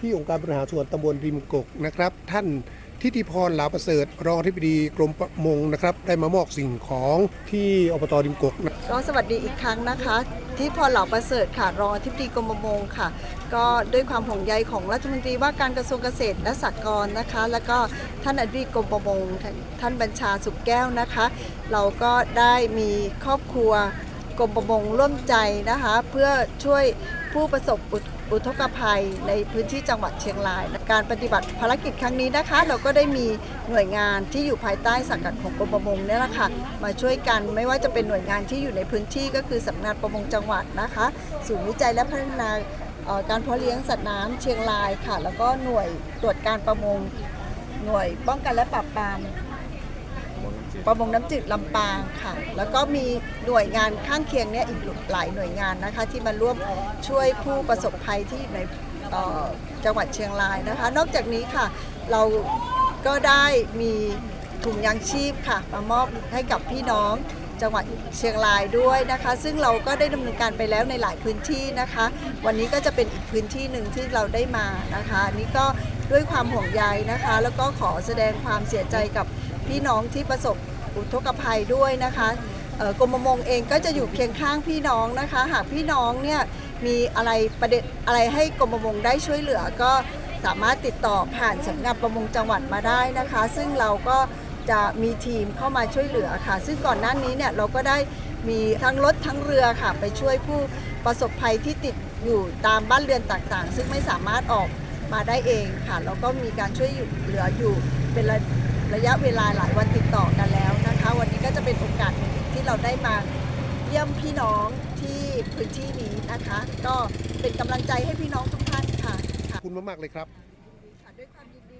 ที่องค์การบริหารส่วนตำบลริมกกนะครับ ท่านทิติพรหลาประเสริฐรองอธิบดีกรมประมงนะครับ ได้มามอบสิ่งของที่อบตริมกกนะก็สวัสดีอีกครั้งนะคะที่พรเหล่าประเสริฐค่ะรองอธิบดีกรมประมงค่ะ ก็ด้วยความห่วงใยของรัฐมนตรีว่าการกระทรวงเกษตรและสหกรณ์นะคะ แล้วก็ท่านอธิบดีกรมประมง ท่านบัญชาสุขแก้วนะคะ เราก็ได้มีครอบครัวกรมประมงร่วมใจนะคะ เพื่อช่วยผู้ประสบอุ อุทกภัยในพื้นที่จังหวัดเชียงราย การปฏิบัติภารกิจครั้งนี้นะคะ เราก็ได้มีหน่วยงานที่อยู่ภายใต้สังกัดของกรมประมงเนี่ยแหละค่ะมาช่วยกันไม่ว่าจะเป็นหน่วยงานที่อยู่ในพื้นที่ก็คือสำนักงานประมงจังหวัดนะคะศูนย์วิจัยและพัฒนาการเพาะเลี้ยงสัตว์น้ำเชียงรายค่ะ แล้วก็หน่วยตรวจการประมง หน่วยป้องกันและปราบปราม ประมงน้ำจืดลำปางค่ะ แล้วก็มีหน่วยงานข้างเคียงเนี่ยอีกหลายหน่วยงานนะคะที่มาร่วมช่วยผู้ประสบภัยที่อยู่ในเอ่อจังหวัดเชียงรายนะคะ นอกจากนี้ค่ะเราก็ได้มีถุงยางชีพค่ะ มามอบให้กับพี่น้องจังหวัดเชียงรายด้วยนะคะ ซึ่งเราก็ได้ดำเนินการไปแล้วในหลายพื้นที่นะคะ วันนี้ก็จะเป็นอีกพื้นที่หนึ่งที่เราได้มานะคะอันนี้ก็ด้วยความห่วงใยนะคะ แล้วก็ขอแสดงความเสียใจกับ พี่น้องที่ประสบอุทกภัยด้วยนะคะกรมประมงเองก็จะอยู่เคียงข้างพี่น้องนะคะ หากพี่น้องเนี่ยมีอะไรประเด็นอะไรให้กรมประมงได้ช่วยเหลือก็สามารถติดต่อผ่านสำนักงานประมงจังหวัดมาได้นะคะ ซึ่งเราก็จะมีทีมเข้ามาช่วยเหลือค่ะ ซึ่งก่อนหน้านี้เนี่ยเราก็ได้มีทั้งรถทั้งเรือค่ะ ไปช่วยผู้ประสบภัยที่ติดอยู่ตามบ้านเรือนต่างๆ ซึ่งไม่สามารถออกมาได้เองค่ะแล้วก็มีการช่วยเหลืออยู่เป็นระ ระยะเวลาหลายวันติดต่อกันแล้วนะคะ วันนี้ก็จะเป็นโอกาสหนึ่งที่เราได้มาเยี่ยมพี่น้องที่พื้นที่นี้นะคะ ก็เป็นกำลังใจให้พี่น้องทุกท่านค่ะขอบคุณมากๆเลยครับ ค่ะด้วยความยินดี